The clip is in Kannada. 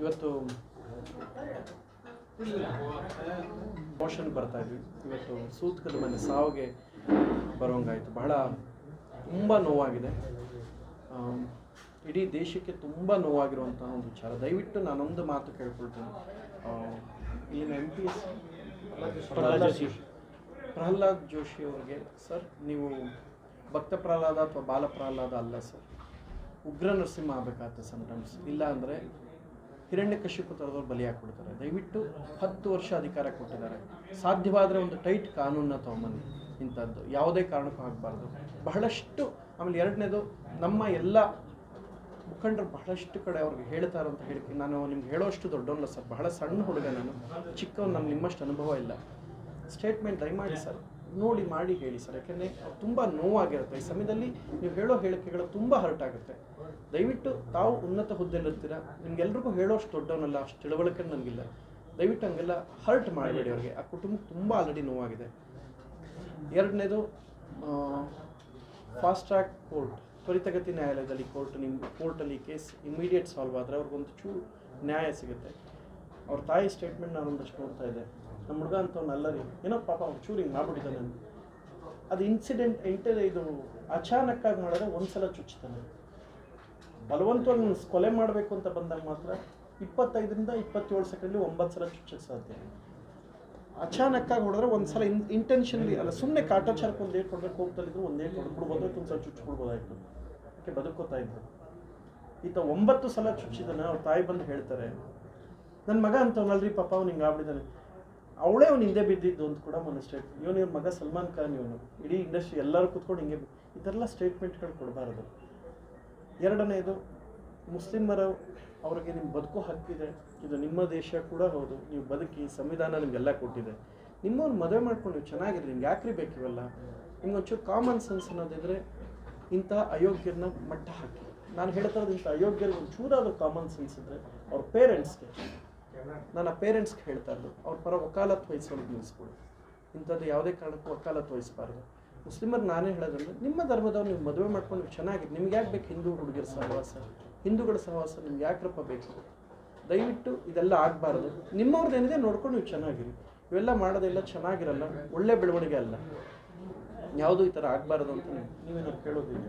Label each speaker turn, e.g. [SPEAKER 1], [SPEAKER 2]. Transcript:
[SPEAKER 1] ಇವತ್ತು ಮೋಷನ್ ಬರ್ತಾ ಇದ್ವಿ. ಇವತ್ತು ಸೂತ್ಕದ ಮನೆ ಸಾವಿಗೆ ಬರೋಂಗಾಯಿತು ಬಹಳ ತುಂಬ ನೋವಾಗಿದೆ. ಇಡೀ ದೇಶಕ್ಕೆ ತುಂಬ ನೋವಾಗಿರುವಂಥ ಒಂದು ವಿಚಾರ. ದಯವಿಟ್ಟು ನಾನೊಂದು ಮಾತು ಕೇಳ್ಕೊಳ್ತೀನಿ. ಏನು ಇಲ್ಲಿನ M P S Prahlad Joshi. Prahlad Joshi ಅವರಿಗೆ ಸರ್ ನೀವು ಭಕ್ತ ಪ್ರಹ್ಲಾದ ಅಥವಾ ಬಾಲ ಪ್ರಹ್ಲಾದ ಅಲ್ಲ ಸರ್. ಉಗ್ರ ನರಸಿಂಹ ಆಗಬೇಕಾಗತ್ತೆ ಸಮ್ಟೈಮ್ಸ್ ಇಲ್ಲ ಅಂದರೆ ಹಿರಣ್ಯಕಶಿಪು ಬಲಿ ಹಾಕ್ಬಿಡ್ತಾರೆ. ದಯವಿಟ್ಟು ಹತ್ತು ವರ್ಷ ಅಧಿಕಾರ ಕೊಟ್ಟಿದ್ದಾರೆ. ಸಾಧ್ಯವಾದರೆ ಒಂದು ಟೈಟ್ ಕಾನೂನನ್ನ ತೊಗೊಂಬನ್ನಿ. ಇಂಥದ್ದು. ಯಾವುದೇ ಕಾರಣಕ್ಕೂ ಆಗಬಾರ್ದು. ಬಹಳಷ್ಟು ಆಮೇಲೆ ಎರಡನೇದು, ನಮ್ಮ ಎಲ್ಲ ಮುಖಂಡರು ಬಹಳಷ್ಟು ಕಡೆ ಅವ್ರಿಗೆ ಹೇಳ್ತಾರೆ ಅಂತ ಹೇಳಿ ನಾನು ನಿಮ್ಗೆ ಹೇಳೋಷ್ಟು ದೊಡ್ಡವಲ್ಲ ಸರ್. ಬಹಳ ಸಣ್ಣ ಹುಡುಗ ನಾನು. ಚಿಕ್ಕವನು ನಮ್ಗೆ ನಿಮ್ಮಷ್ಟು ಅನುಭವ ಇಲ್ಲ. ಸ್ಟೇಟ್ಮೆಂಟ್ ಮಾಡಿ ಸರ್. ನೋಡಿ ಮಾಡಿ ಹೇಳಿ ಸರ್. ಯಾಕೆಂದರೆ ತುಂಬ ನೋವಾಗಿರುತ್ತೆ. ಈ ಸಮಯದಲ್ಲಿ ನೀವು ಹೇಳೋ ಹೇಳಿಕೆಗಳು ತುಂಬ ಹರ್ಟ್ ಆಗುತ್ತೆ. ದಯವಿಟ್ಟು ತಾವು ಉನ್ನತ ಹುದ್ದೆಯಲ್ಲಿರ್ತೀರ? ನಿಮ್ಗೆಲ್ರಿಗೂ ಹೇಳೋಷ್ಟು ದೊಡ್ಡವನಲ್ಲ, ಅಷ್ಟು ತಿಳುವಳಿಕೆ ನನಗಿಲ್ಲ ದಯವಿಟ್ಟು ಹಂಗೆಲ್ಲ ಹರ್ಟ್ ಮಾಡಬೇಡಿ ಅವ್ರಿಗೆ. ಆ ಕುಟುಂಬಕ್ಕೆ ತುಂಬ ಆಲ್ರೆಡಿ ನೋವಾಗಿದೆ. ಎರಡನೇದು ಫಾಸ್ಟ್ ಟ್ರ್ಯಾಕ್ ಕೋರ್ಟ್ ತ್ವರಿತಗತಿ ನ್ಯಾಯಾಲಯದಲ್ಲಿ ಕೋರ್ಟ್ ನಿಮ್ಮ ಕೋರ್ಟಲ್ಲಿ ಕೇಸ್ ಇಮಿಡಿಯೇಟ್ ಸಾಲ್ವ್ ಆದರೆ ಅವ್ರಿಗೊಂದು ಚೂರು ನ್ಯಾಯ ಸಿಗುತ್ತೆ. ಅವ್ರ ತಾಯಿ ಸ್ಟೇಟ್ಮೆಂಟ್ ನಾನೊಂದಷ್ಟು ನೋಡ್ತಾ ಇದ್ದೆ. ನಮ್ಮ ಹುಡುಗ ಅಂತವ್ನಲ್ಲ ರೀ ಏನೋ ಪಾಪ ಅವ್ನು ಚೂರು ಹಿಂಗೆ ಅದು ಇನ್ಸಿಡೆಂಟ್ ಎಂಟರ್ ಇದು ಅಚಾನಕ್ಕಾಗಿ ಮಾಡಿದ್ರೆ ಒಂದ್ಸಲ ಸಲ ಬಲವಂತವಾಗಿ ಬಲವಂತ ಕೊಲೆ ಮಾಡಬೇಕು ಅಂತ ಬಂದಾಗ ಮಾತ್ರ ಇಪ್ಪತ್ತೈದರಿಂದ ಇಪ್ಪತ್ತೇಳು ಸೆಕೆಂಡ್ಲಿ ಒಂಬತ್ತು ಸಲ ಚುಚ್ಚಕ್ಕೆ ಸಾಧ್ಯ. ಅಚಾನಕ್ಕಾಗಿ ನೋಡಿದ್ರೆ ಒಂದು ಸಲ ಇನ್ ಇಂಟೆನ್ಷನ್ಲಿ ಅಲ್ಲ ಸುಮ್ಮನೆ ಕಾಟಾಚಾರಕ್ಕೆ ಒಂದು ಏಟ್ ಕೊಡಬೇಕು ಒಂದೇ ಒಂದು ಏಟ್ ಹೊಡೆದ್ಬಿಡ್ಬೋದಾಯ್ತು ಒಂದು ಸಲ ಚುಚ್ಚಿಬಿಡ್ಬೋದಾಯ್ತು ಅದಕ್ಕೆ ಬದುಕೋತಾ ಇದ್ರು. ಈತ ಒಂಬತ್ತು ಸಲ ಚುಚ್ಚಿದಾನೆ ಅವ್ರ ತಾಯಿ ಬಂದು ಹೇಳ್ತಾರೆ ನನ್ನ ಮಗ ಅಂತವನಲ್ರಿ ಪಾಪ, ಅವ್ನು ಹಿಂಗೆ ಆಗ್ಬಿಟ್ಟಿದ್ದಾನೆ. ಅವಳೇ ಅವ್ನು ಹಿಂದೆ ಬಿದ್ದಿದ್ದು ಅಂತ ಕೂಡ ಮೊನ್ನೆ ಸ್ಟೇಟ್ ಇವನು ಇವ್ರ ಮಗ ಸಲ್ಮಾನ್ ಖಾನ್ ಇವನು. ಇಡೀ ಇಂಡಸ್ಟ್ರಿ ಎಲ್ಲರೂ ಕೂತ್ಕೊಂಡು ಹಿಂಗೆ ಈ ಸ್ಟೇಟ್ಮೆಂಟ್ಗಳು ಕೊಡಬಾರ್ದು. ಎರಡನೇದು, ಮುಸ್ಲಿಮರ ಅವ್ರಿಗೆ ನಿಮ್ಮ ಬದುಕು ಹಕ್ಕಿದೆ. ಇದು ನಿಮ್ಮ ದೇಶ ಕೂಡ ಹೌದು. ನೀವು ಬದುಕಿ ಸಂವಿಧಾನ ನಿಮಗೆಲ್ಲ ಕೊಟ್ಟಿದೆ. ನಿಮ್ಮವ್ರು ಮದುವೆ ಮಾಡ್ಕೊಂಡು ಚೆನ್ನಾಗಿರಿ ನಿಮ್ಗೆ ಯಾಕ್ರಿ ಬೇಕಿವಲ್ಲ ನಿಮ್ಗೆ ಒಂಚೂರು ಕಾಮನ್ ಸೆನ್ಸ್ ಅನ್ನೋದಿದ್ರೆ ಇಂಥ ಅಯೋಗ್ಯರನ್ನ ಮಟ್ಟ ಹಾಕಿ. ನಾನು ಹೇಳ್ತಾ ಇರೋದು ಇಂಥ ಅಯೋಗ್ಯರಿಗೆ ಒಂಚೂರಾದ್ರೂ ಕಾಮನ್ ಸೆನ್ಸ್ ಇದ್ದರೆ ಅವ್ರ ಪೇರೆಂಟ್ಸ್ಗೆ ನಾನು ಆ ಪೇರೆಂಟ್ಸ್ಗೆ ಹೇಳ್ತಾ ಇರೋದು ಅವ್ರ ಪರ ವಕಾಲತ್ತು ವಹಿಸೋದು ನಿಲ್ಲಿಸ್ಬೋದು ಇಂಥದ್ದು ಯಾವುದೇ ಕಾರಣಕ್ಕೂ ವಕಾಲತ್ತು ವಹಿಸಬಾರ್ದು. ಮುಸ್ಲಿಮರು ನಾನೇ ಹೇಳೋದ್ರಿಂದ ನಿಮ್ಮ ಧರ್ಮದವ್ರು ನೀವು ಮದುವೆ ಮಾಡ್ಕೊಂಡು ಚೆನ್ನಾಗಿರಿ ಚೆನ್ನಾಗಿ, ನಿಮ್ಗೆ ಯಾಕೆ ಬೇಕು ಹಿಂದೂ ಹುಡುಗಿರ ಸಹವಾಸ? ಹಿಂದೂಗಳ ಸಹವಾಸ ನಿಮ್ಗೆ ಯಾಕ್ರಪ್ಪ ಬೇಕು? ದಯವಿಟ್ಟು ಇದೆಲ್ಲ ಆಗಬಾರ್ದು. ನಿಮ್ಮವ್ರದ್ದೇನಿದೆ ನೋಡ್ಕೊಂಡು ನೀವು ಚೆನ್ನಾಗಿರಿ. ಇವೆಲ್ಲ ಮಾಡೋದೆಲ್ಲ ಚೆನ್ನಾಗಿರಲ್ಲ, ಒಳ್ಳೆ ಬೆಳವಣಿಗೆ ಅಲ್ಲ. ಯಾವುದು ಈ ಥರ ಆಗಬಾರ್ದು ಅಂತ ನೀವು- ನೀವೇನಾದ್ರು ಕೇಳೋದಿಲ್ಲ